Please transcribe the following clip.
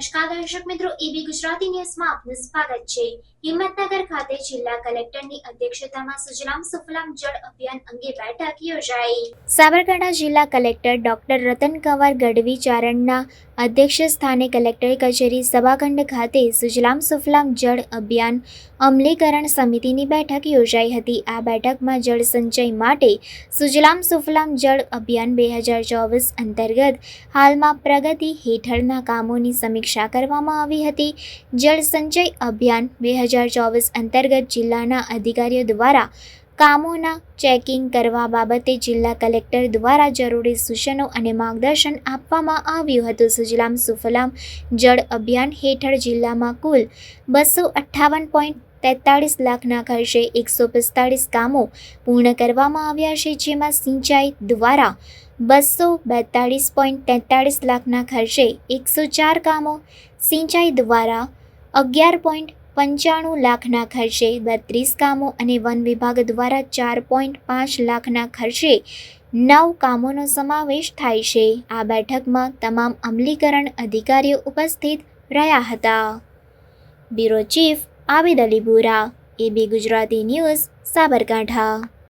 નમસ્કાર મિત્રો એબી ગુજરાતી ન્યૂઝમાં આપનું સ્વાગત છે. હિંમતનગર ખાતે જિલ્લા કલેક્ટરની અધ્યક્ષતામાં સુજલામ સુફલામ જળ અભિયાન અંગે બેઠક યોજાઈ. સાબરકાંઠા જિલ્લા કલેક્ટર ડોક્ટર રતન કંવર ગઢવી ચારણના અધ્યક્ષ સ્થાને કલેક્ટર કચેરી સભાખંડ ખાતે સુજલામ સુફલામ જળ અભિયાન અમલીકરણ સમિતિની બેઠક યોજાઈ હતી. આ બેઠકમાં જળ સંચય માટે સુજલામ સુફલામ જળ અભિયાન બે હજાર ચોવીસ અંતર્ગત હાલમાં પ્રગતિ હેઠળના કામોની સમીક્ષા કરવામાં આવી હતી. જળ સંચય અભિયાન બે હજાર ચોવીસ અંતર્ગત જિલ્લાના અધિકારીઓ દ્વારા કામોના ચેકિંગ કરવા બાબતે જિલ્લા કલેક્ટર દ્વારા જરૂરી સૂચનો અને માર્ગદર્શન આપવામાં આવ્યું હતું. સુજલામ સુફલામ જળ અભિયાન હેઠળ જિલ્લામાં કુલ બસો અઠ્ઠાવન પોઈન્ટ તેતાળીસ લાખના ખર્ચે એકસો પિસ્તાળીસ કામો પૂર્ણ કરવામાં આવ્યા છે, જેમાં સિંચાઈ દ્વારા બસો બેતાળીસ પોઈન્ટ તેતાળીસ લાખના ખર્ચે એકસો ચાર કામો, સિંચાઈ દ્વારા અગિયાર પોઈન્ટ પંચાણું લાખના ખર્ચે બત્રીસ કામો અને વન વિભાગ દ્વારા ચાર પોઈન્ટ પાંચ લાખના ખર્ચે નવ કામોનો સમાવેશ થાય છે. આ બેઠકમાં તમામ અમલીકરણ અધિકારીઓ ઉપસ્થિત રહ્યા હતા. Bureau chief Abid Ali Bura AB Gujarati news Sabarkantha.